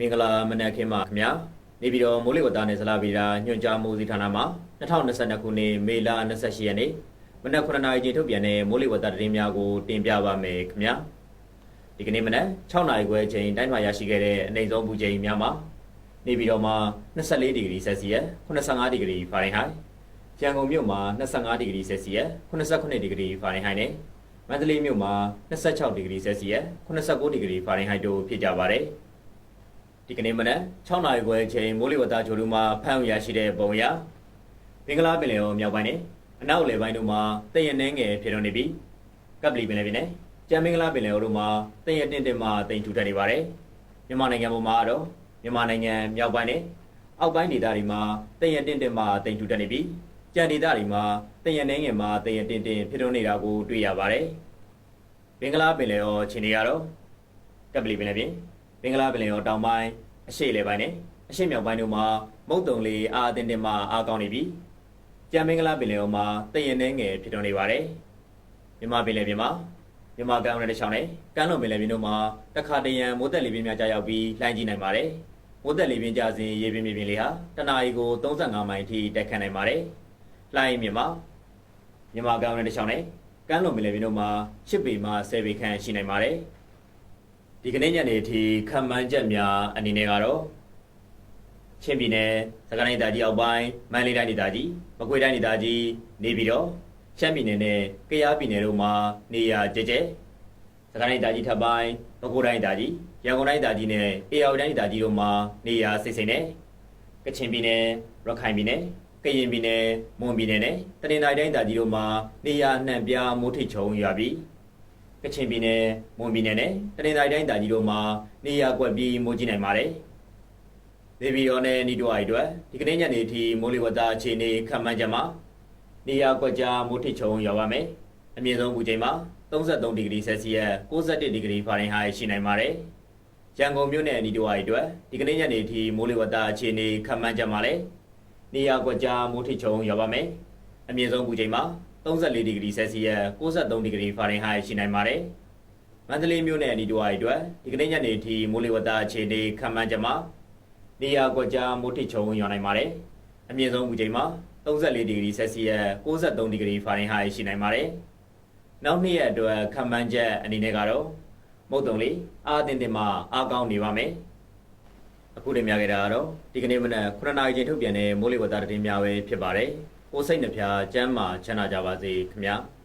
မင်္ဂလာမနက်ခင်းပါခင်ဗျာနေပြည်တော်မိုးလေဝသနဲ့ဇလာဗီရာညွှန်ကြားမှုစီဌာနမှ2022ခုနှစ်မေလ28ရက်နေ့မနက်9:00နာရီချိန်ထုတ်ပြန်တဲ့မိုးလေဝသသတင်းများကိုတင်ပြပါမယ်ခင်ဗျာဒီကနေ့မနက်6:00နာရီခွဲချိန်တိုင်းမှာရရှိခဲ့တဲ့အနေဆုံးပူချိန်များမှာနေပြည်တော်မှာ24ဒီဂရီဆယ်စီယပ်85ဒီဂရီဖာရင်ဟိုက်ရန်ကုန်မြို့မှာ25ဒီဂရီဆယ်စီယပ်89ဒီဂရီဖာရင်ဟိုက်နဲ့မန္တလေးမြို့မှာ26ဒီဂရီဆယ်စီယပ်89ဒီဂရီဖာရင်ဟိုက်တို့ဖြစ်ကြပါတယ် ဒီကနေ့မနက်6နာရီခွဲချိန်မိုးလေဝသကြိုလူမှာဖမ်းရရှိတဲ့ပုံရဘင်္ဂလားပင်လယ်အော်မြောက်ပိုင်းနဲ့အနောက်လေပိုင်းတို့မှာတည့်ရနှင်းငယ်ဖြစ်တော်နေပြီးကပ်ပလီပင်လယ်ပြင်နဲ့ကြံမင်္ဂလာပင်လယ်အော်တို့မှာတည့်ရတင်းတင်းမှတိမ်ထူထပ်နေပါတယ်မြန်မာနိုင်ငံပေါ်မှာတော့မြန်မာနိုင်ငံမြောက်ပိုင်းနဲ့အောက်ပိုင်းဒေသတွေမှာတည့်ရတင်းတင်းမှတိမ်ထူထပ်နေပြီးကြံဒေသတွေမှာတည့်ရနှင်းငယ်မှတည့်ရတင်းတင်းဖြစ်တော်နေတာကိုတွေ့ရပါတယ်ဘင်္ဂလားပင်လယ်အော်ခြေနေကတော့ကပ်ပလီပင်လယ်ပြင် ဘင်္ဂလားပင်လယ်ော်တောင်ပိုင်းအရှေ့လေပိုင်းနဲ့အရှေ့မြောက်ပိုင်းတို့မှာမုတ်တုံလေအားအသင်းတင်မှအားကောင်းနေပြီးကြံမင်္ဂလာပင်လယ်ော်မှာတည့်ရင်နှဲငယ်ဖြစ်တော်နေပါတယ်မြန်မာပင်လယ်ပြင်မှာမြန်မာကမ်းရိုးတန်းတစ်ချောင်းနဲ့ကမ်းလွန်ပင်လယ်ပြင်တို့မှာတခါတရံမိုးသက်လေပြင်းများကြာရောက်ပြီးလှိုင်းကြီးနိုင်ပါတယ်မိုးသက်လေပြင်းကြစဉ်ရေပြင်းမြေပြင်လေဟာတနအီကို35မိုင်ထိတက်ခတ်နိုင်ပါတယ်လှိုင်းမြင့်မှာမြန်မာကမ်းရိုးတန်းတစ်ချောင်းနဲ့ကမ်းလွန်ပင်လယ်ပြင်တို့မှာ10ပေမှ10ပေခန့်ရှိနိုင်ပါတယ် ဒီကနေ့ညနေအထိခံမှန်းချက်များအနေနဲ့ကတော့ချင်းပြည်နယ်သခိုင်းတိုင်းဒေသကြီးအောက်ပိုင်းမန္တလေးတိုင်းဒေသကြီးမကွေးတိုင်းဒေသကြီးနေပြည်တော်ရှမ်းပြည်နယ်နဲ့ကယားပြည်နယ်တို့မှာနေရာကျကျသခိုင်းတိုင်းဒေသကြီးထပ်ပိုင်းမကွေးတိုင်းဒေသကြီးရန်ကုန်တိုင်းဒေသကြီးနဲ့အေရဝတိုင်းဒေသကြီးတို့မှာနေရာစိတ်စိတ်နဲ့ကချင်ပြည်နယ်ရခိုင်ပြည်နယ်ကရင်ပြည်နယ်မွန်ပြည်နယ်နဲ့တနင်္သာရီတိုင်းဒေသကြီးတို့မှာနေရာနှံပြားမိုးထိတ်ချုံရွာပြီး ကချင်ပြည်နယ်မွန်ပြည်နယ်နဲ့တနင်္သာရီတိုင်းတာကြီးတို့မှာနေရာကွက်ပြီးမိုးကြီးနိုင်ပါတယ်။ဒေဗီရောနဲ့နီတိုအိုင်တို့ဒီကနေ့ညနေထိမိုးလေဝသအခြေအနေခန့်မှန်းချက်မှာနေရာကွက်ကြားမိုးထိတ်ချုံရောက်ပါမယ်။အမြင့်ဆုံးပူချိန်မှာ33ဒီဂရီဆယ်စီယပ်61ဒီဂရီဖာရင်ဟိုက်ရှိနိုင်ပါတယ်။ရန်ကုန်မြို့နယ်နီတိုအိုင်တို့ဒီကနေ့ညနေထိမိုးလေဝသအခြေအနေခန့်မှန်းချက်မှာလည်းနေရာကွက်ကြားမိုးထိတ်ချုံရောက်ပါမယ်။အမြင့်ဆုံးပူချိန်မှာ 34ဒီဂရီဆယ်စီယပ်63ဒီဂရီဖာရင်ဟိုက်ရှိနိုင်ပါတယ်။မန္တလေးမြို့နယ်အနီးတစ်ဝိုက်အတွက်ဒီကနေ့ညနေထိမိုးလေဝသအခြေအနေခန့်မှန်းချက်မှာနေရာကွက်ကြားမိုးထိတ်ချုံရွာနိုင်ပါတယ်။အမြင့်ဆုံးပူချိန်မှာ34ဒီဂရီဆယ်စီယပ်63ဒီဂရီဖာရင်ဟိုက်ရှိနိုင်ပါတယ်။နောက်နှစ်ရက်အတွက်ခန့်မှန်းချက်အနေနဲ့ကတော့မုတ်တုံလေးအားတင်တင်မှအားကောင်းနေပါမယ်။အခုတင်ပြခဲ့တာကတော့ဒီကနေ့မနက်9နာရီချိန်ထုတ်ပြန်တဲ့မိုးလေဝသသတင်းများပဲဖြစ်ပါတယ်။ ကိုယ်စိတ်နှဖျားစမ်းမာချမ်းသာကြပါစေခင်ဗျာ။